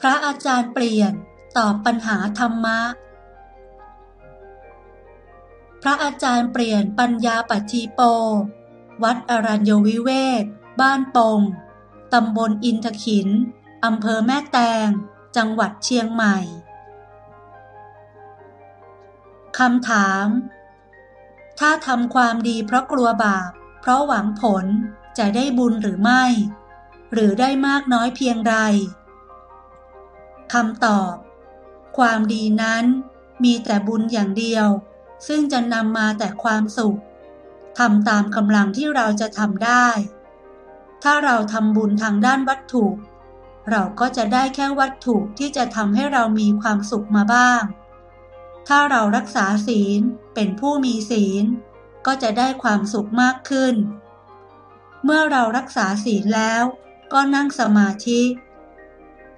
พระอาจารย์เปลี่ยนตอบปัญหาธรรมะ พระอาจารย์เปลี่ยนปัญญาปัจีโป วัดอรัญญวิเวกบ้านปง ตำบลอินทขิน อำเภอแม่แตง จังหวัดเชียงใหม่ คำถาม ถ้าทำความดีเพราะกลัวบาป เพราะหวังผลจะได้บุญหรือไม่ หรือได้มากน้อยเพียงไร คำตอบ ความดีนั้นมีแต่บุญอย่างเดียว ซึ่งจะนำมาแต่ความสุขทำตามกำลังที่เราจะทำได้ ถ้าเราทำบุญทางด้านวัตถุ เราก็จะได้แค่วัตถุที่จะทำให้เรามีความสุขมาบ้าง ถ้าเรารักษาศีลเป็นผู้มีศีล ก็จะได้ความสุขมากขึ้น เมื่อเรารักษาศีลแล้วก็นั่งสมาธิ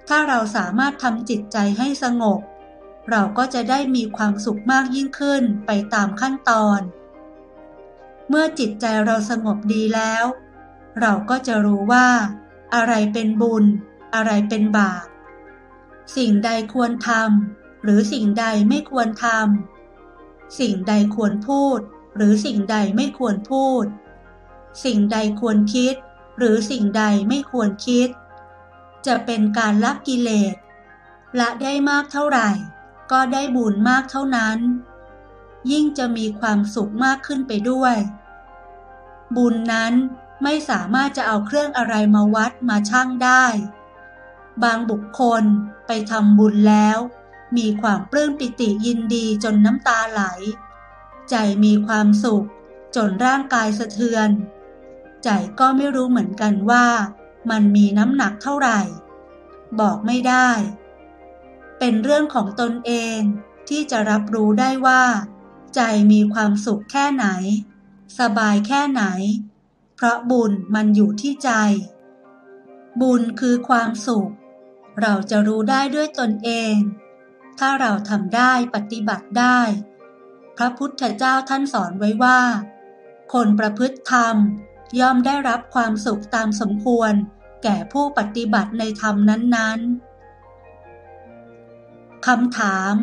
ถ้าเราสามารถทำจิตใจให้สงบ เราก็จะได้มีความสุขมากยิ่งขึ้นไปตามขั้นตอน เมื่อจิตใจเราสงบดีแล้ว เราก็จะรู้ว่า อะไรเป็นบุญ อะไรเป็นบาป สิ่งใดควรทำหรือสิ่งใดไม่ควรทำสิ่งใดควรพูด หรือสิ่งใดไม่ควรพูด สิ่งใดควรคิด หรือสิ่งใดไม่ควรคิด จะเป็นการละกิเลสละได้มากเท่าไหร่ ก็ได้บุญมากเท่านั้น ยิ่งจะมีความสุขมากขึ้นไปด้วย บุญนั้นไม่สามารถจะเอาเครื่องอะไรมาวัดมาชั่งได้ บางบุคคลไปทำบุญแล้ว มีความปลื้มปิติยินดีจนน้ำตาไหล ใจมีความสุขจนร่างกายสะเทือน ใจก็ไม่รู้เหมือนกันว่า มันมีน้ำหนักเท่าไหร่ บอกไม่ได้ เป็นเรื่องของตนเองที่จะรับรู้ได้ว่า ใจมีความสุขแค่ไหน สบายแค่ไหน เพราะบุญมันอยู่ที่ใจ บุญคือความสุข เราจะรู้ได้ด้วยตนเอง ถ้าเราทำได้ปฏิบัติได้ พระพุทธเจ้าท่านสอนไว้ว่า คนประพฤติธรรมย่อมได้รับความสุขตามสมควร แก่ผู้ปฏิบัติในธรรมนั้น ๆ คำถาม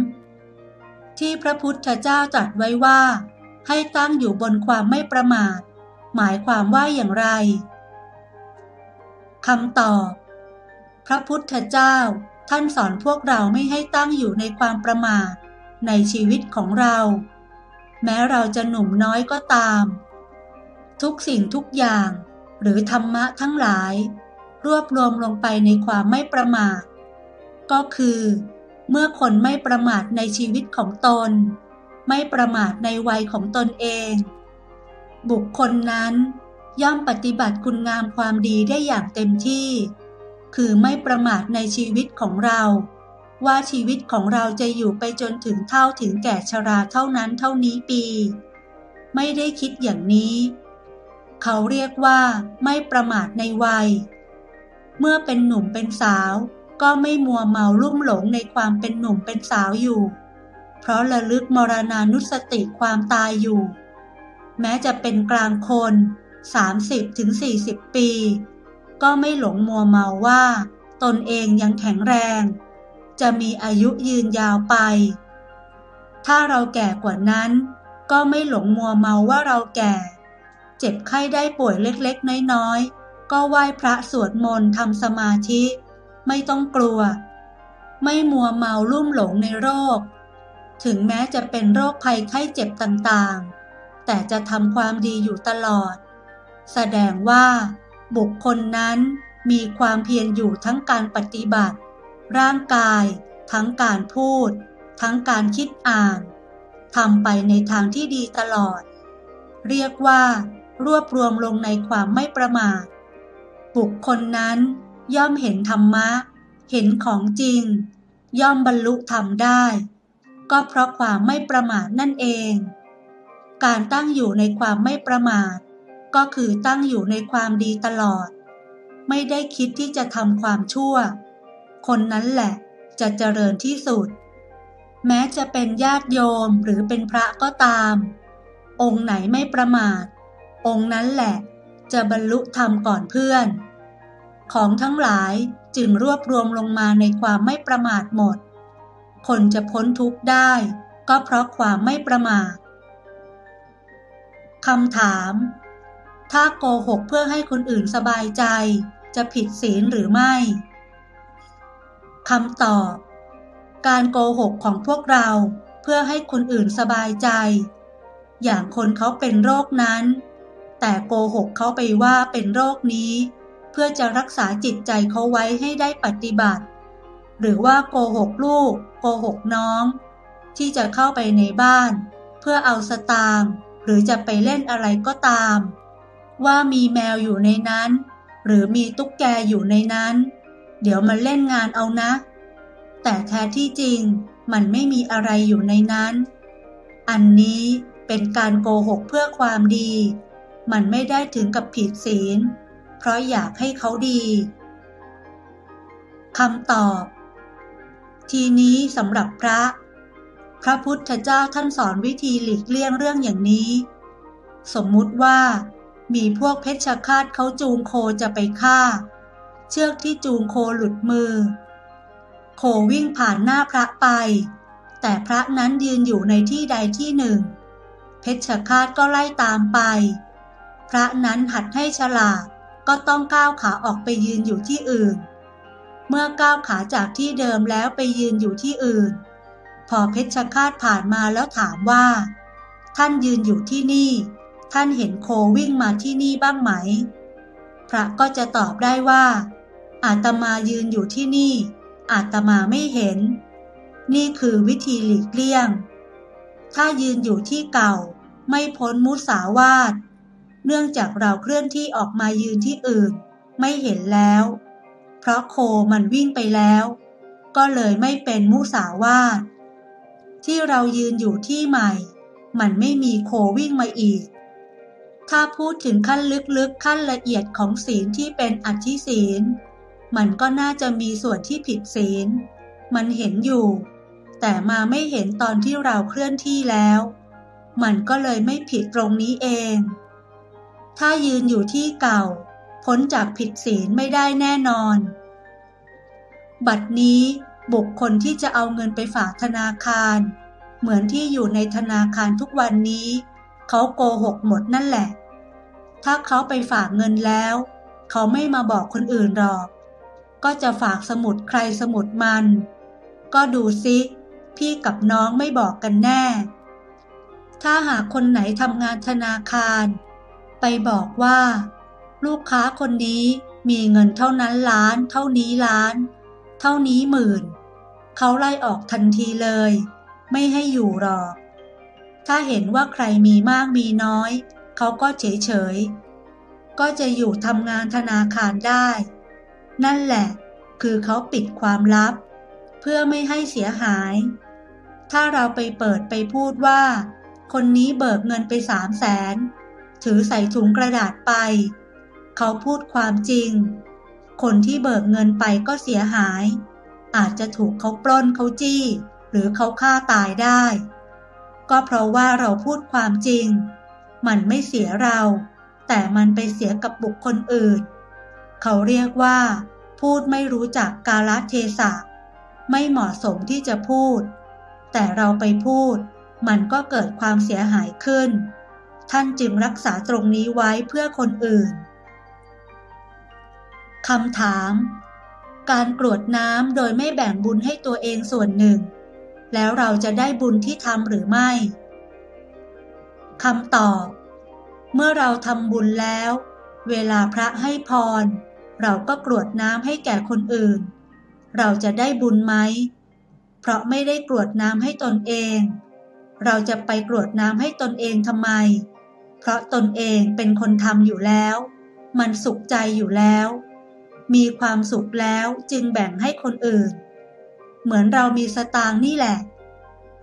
ที่พระพุทธเจ้าตรัสไว้ว่า ให้ตั้งอยู่บนความไม่ประมาท หมายความว่าอย่างไร คำตอบ พระพุทธเจ้าท่านสอนพวกเราไม่ให้ตั้งอยู่ในความประมาท ในชีวิตของเรา แม้เราจะหนุ่มน้อยก็ตาม ทุกสิ่งทุกอย่างหรือธรรมะทั้งหลาย รวบรวมลงไปในความไม่ประมาท ก็คือ เมื่อคนไม่ประมาทในชีวิตของตน ไม่ประมาทในวัยของตนเอง บุคคลนั้นย่อมปฏิบัติคุณงามความดีได้อย่างเต็มที่ คือไม่ประมาทในชีวิตของเรา ว่าชีวิตของเราจะอยู่ไปจนถึงเท่าถึงแก่ชราเท่านั้นเท่านี้ปี ไม่ได้คิดอย่างนี้ เขาเรียกว่าไม่ประมาทในวัย เมื่อเป็นหนุ่มเป็นสาว ก็ไม่มัวเมาลุ่มหลงในความเป็นหนุ่มเป็นสาวอยู่ เพราะระลึกมรณานุสติความตายอยู่ แม้จะเป็นกลางคน 30-40 ปี ก็ไม่หลงมัวเมาว่า ตนเองยังแข็งแรง จะมีอายุยืนยาวไป ถ้าเราแก่กว่านั้น ก็ไม่หลงมัวเมาว่าเราแก่ เจ็บไข้ได้ป่วยเล็กๆ น้อยๆ ก็ไหว้พระสวดมนต์ทำสมาธิ ไม่ต้องกลัว ไม่มัวเมาลุ่มหลงในโรค ถึงแม้จะเป็นโรคภัยไข้เจ็บต่างๆ แต่จะทำความดีอยู่ตลอด แสดงว่า บุคคลนั้นมีความเพียรอยู่ทั้งการปฏิบัติ ร่างกาย ทั้งการพูด ทั้งการคิดอ่านทำไปในทางที่ดีตลอด เรียกว่ารวบรวมลงในความไม่ประมาท บุคคลนั้นย่อมเห็นธรรมะ เห็นของจริง ย่อมบรรลุธรรมได้ ก็เพราะความไม่ประมาทนั่นเอง การตั้งอยู่ในความไม่ประมาท ก็คือตั้งอยู่ในความดีตลอด ไม่ได้คิดที่จะทำความชั่ว คนนั้นแหละจะเจริญที่สุด แม้จะเป็นญาติโยมหรือเป็นพระก็ตาม องค์ไหนไม่ประมาท องค์นั้นแหละ จะบรรลุธรรมก่อนเพื่อน ของทั้งหลายจึงรวบรวมลงมาในความไม่ประมาทหมด คนจะพ้นทุกข์ได้ ก็เพราะความไม่ประมาทคำถาม ถ้าโกหกเพื่อให้คนอื่นสบายใจ จะผิดศีลหรือไม่คำตอบ การโกหกของพวกเราเพื่อให้คนอื่นสบายใจ อย่างคนเขาเป็นโรคนั้น แต่โกหกเขาไปว่าเป็นโรคนี้ เพื่อจะรักษาจิตใจเขาไว้ให้ได้ปฏิบัติ หรือว่าโกหกลูก โกหกน้อง ที่จะเข้าไปในบ้าน เพื่อเอาสตางค์หรือจะไปเล่นอะไรก็ตาม ว่ามีแมวอยู่ในนั้น หรือมีตุ๊กแกอยู่ในนั้น เดี๋ยวมันเล่นงานเอานะ แต่แท้ที่จริงมันไม่มีอะไรอยู่ในนั้น อันนี้เป็นการโกหกเพื่อความดี มันไม่ได้ถึงกับผิดศีล เพราะอยากให้เขาดีคำตอบ ทีนี้สำหรับพระ พระพุทธเจ้าท่านสอนวิธีหลีกเลี่ยงเรื่องอย่างนี้ สมมุติว่า มีพวกเพชฌฆาตเขาจูงโคจะไปฆ่า เชือกที่จูงโคหลุดมือ โควิ่งผ่านหน้าพระไป แต่พระนั้นยืนอยู่ในที่ใดที่หนึ่ง เพชฌฆาตก็ไล่ตามไป พระนั้นหัดให้ฉลาดก็ต้องก้าวขาออกไปยืนอยู่ที่อื่น เมื่อก้าวขาจากที่เดิมแล้วไปยืนอยู่ที่อื่น พอเพชฌฆาตผ่านมาแล้วถามว่า ท่านยืนอยู่ที่นี่ ท่านเห็นโควิ่งมาที่นี่บ้างไหม พระก็จะตอบได้ว่า อาตมายืนอยู่ที่นี่ อาตมาไม่เห็น นี่คือวิธีหลีกเลี่ยง ถ้ายืนอยู่ที่เก่า ไม่พ้นมุสาวาท เนื่องจากเราเคลื่อนที่ออกมายืนที่อื่น ไม่เห็นแล้ว เพราะโคมันวิ่งไปแล้ว ก็เลยไม่เป็นมุสาวาทที่เรายืนอยู่ที่ใหม่ มันไม่มีโควิ่งมาอีก ถ้าพูดถึงขั้นลึกๆขั้นละเอียดของศีลที่เป็นอธิศีล มันก็น่าจะมีส่วนที่ผิดศีล มันเห็นอยู่ แต่มาไม่เห็นตอนที่เราเคลื่อนที่แล้ว มันก็เลยไม่ผิดตรงนี้เอง ถ้ายืนอยู่ที่เก่า พ้นจากผิดศีลไม่ได้แน่นอน บัดนี้บุคคลที่จะเอาเงินไปฝากธนาคาร เหมือนที่อยู่ในธนาคารทุกวันนี้ เขาโกหกหมดนั่นแหละ ถ้าเขาไปฝากเงินแล้ว เขาไม่มาบอกคนอื่นหรอก ก็จะฝากสมุดใครสมุดมัน ก็ดูซิพี่กับน้องไม่บอกกันแน่ ถ้าหากคนไหนทำงานธนาคาร ไปบอกว่า ลูกค้าคนนี้มีเงินเท่านั้นล้าน เท่านี้ล้าน เท่านี้หมื่น เขาไล่ออกทันทีเลย ไม่ให้อยู่หรอก ถ้าเห็นว่าใครมีมากมีน้อย เขาก็เฉยเฉยก็จะอยู่ทำงานธนาคารได้ นั่นแหละ คือเขาปิดความลับ เพื่อไม่ให้เสียหาย ถ้าเราไปเปิดไปพูดว่า คนนี้เบิกเงินไปสามแสน ถือใส่ถุงกระดาษไป เขาพูดความจริง คนที่เบิกเงินไปก็เสียหาย อาจจะถูกเขาปล้นเขาจี้ หรือเขาฆ่าตายได้ ก็เพราะว่าเราพูดความจริง มันไม่เสียเรา แต่มันไปเสียกับบุคคลอื่น เขาเรียกว่า พูดไม่รู้จักกาลเทศะไม่เหมาะสมที่จะพูด แต่เราไปพูด มันก็เกิดความเสียหายขึ้น ท่านจึงรักษาตรงนี้ไว้เพื่อคนอื่นคำถาม การกรวดน้ำโดยไม่แบ่งบุญให้ตัวเองส่วนหนึ่ง แล้วเราจะได้บุญที่ทำหรือไม่คำตอบ เมื่อเราทำบุญแล้ว เวลาพระให้พร เราก็กรวดน้ำให้แก่คนอื่น เราจะได้บุญไหม เพราะไม่ได้กรวดน้ำให้ตนเอง เราจะไปกรวดน้ำให้ตนเองทำไม เพราะตนเองเป็นคนทำอยู่แล้ว มันสุขใจอยู่แล้ว มีความสุขแล้วจึงแบ่งให้คนอื่น เหมือนเรามีสตางค์นี่แหละ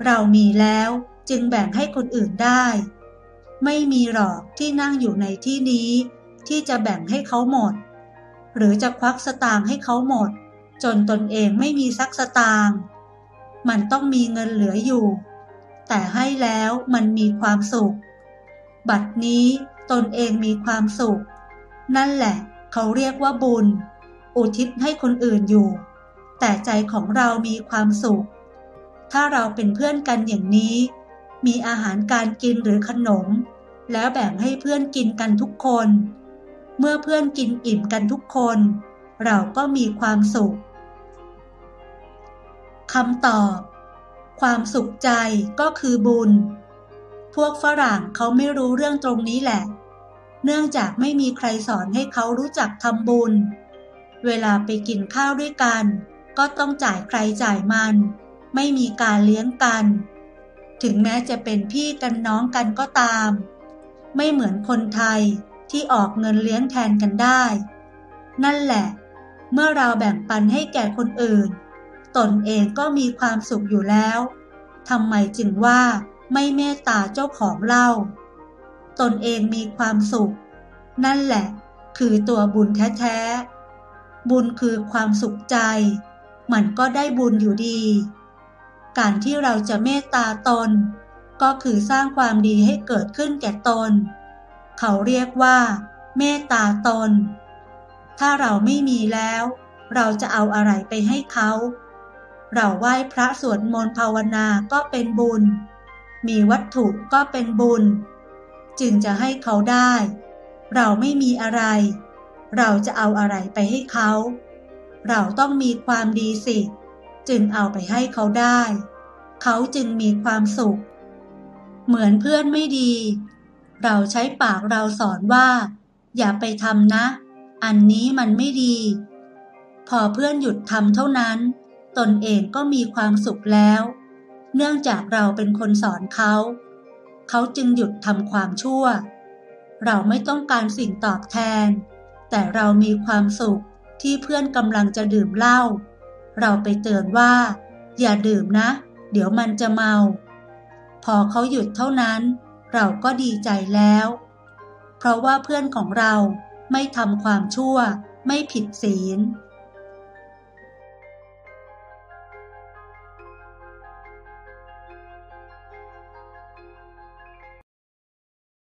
เรามีแล้วจึงแบ่งให้คนอื่นได้ ไม่มีหรอกที่นั่งอยู่ในที่นี้ ที่จะแบ่งให้เขาหมด หรือจะควักสตางค์ให้เขาหมด จนตนเองไม่มีสักสตางค์มันต้องมีเงินเหลืออยู่ แต่ให้แล้วมันมีความสุข บัดนี้ตนเองมีความสุข นั่นแหละ เขาเรียกว่าบุญออุทิศให้คนอื่นอยู่ แต่ใจของเรามีความสุข ถ้าเราเป็นเพื่อนกันอย่างนี้ มีอาหารการกินหรือขนม แล้วแบ่งให้เพื่อนกินกันทุกคน เมื่อเพื่อนกินอิ่มกันทุกคน เราก็มีความสุขคำตอบ ความสุขใจก็คือบุญ พวกฝรั่งเขาไม่รู้เรื่องตรงนี้แหละ เนื่องจากไม่มีใครสอนให้เขารู้จักทำบุญ เวลาไปกินข้าวด้วยกัน ก็ต้องจ่ายใครจ่ายมัน ไม่มีการเลี้ยงกัน ถึงแม้จะเป็นพี่กันน้องกันก็ตาม ไม่เหมือนคนไทยที่ออกเงินเลี้ยงแทนกันได้ นั่นแหละ เมื่อเราแบ่งปันให้แก่คนอื่น ตนเองก็มีความสุขอยู่แล้วทำไมจึงว่า ไม่เมตตาเจ้าของเล่า ตนเองมีความสุข นั่นแหละคือตัวบุญแท้ๆ บุญคือความสุขใจ มันก็ได้บุญอยู่ดี การที่เราจะเมตตาตน ก็คือสร้างความดีให้เกิดขึ้นแก่ตน เขาเรียกว่า เมตตาตน ถ้าเราไม่มีแล้ว เราจะเอาอะไรไปให้เขา เราไหว้พระสวดมนต์ภาวนาก็เป็นบุญ มีวัตถุก็เป็นบุญ จึงจะให้เขาได้ เราไม่มีอะไร เราจะเอาอะไรไปให้เขา เราต้องมีความดีสิ จึงเอาไปให้เขาได้ เขาจึงมีความสุข เหมือนเพื่อนไม่ดี เราใช้ปากเราสอนว่า อย่าไปทำนะ อันนี้มันไม่ดี พอเพื่อนหยุดทำเท่านั้น ตนเองก็มีความสุขแล้ว เนื่องจากเราเป็นคนสอนเขา เขาจึงหยุดทำความชั่ว เราไม่ต้องการสิ่งตอบแทน แต่เรามีความสุขที่เพื่อนกำลังจะดื่มเหล้า เราไปเตือนว่า อย่าดื่มนะ เดี๋ยวมันจะเมา พอเขาหยุดเท่านั้น เราก็ดีใจแล้ว เพราะว่าเพื่อนของเราไม่ทำความชั่ว ไม่ผิดศีล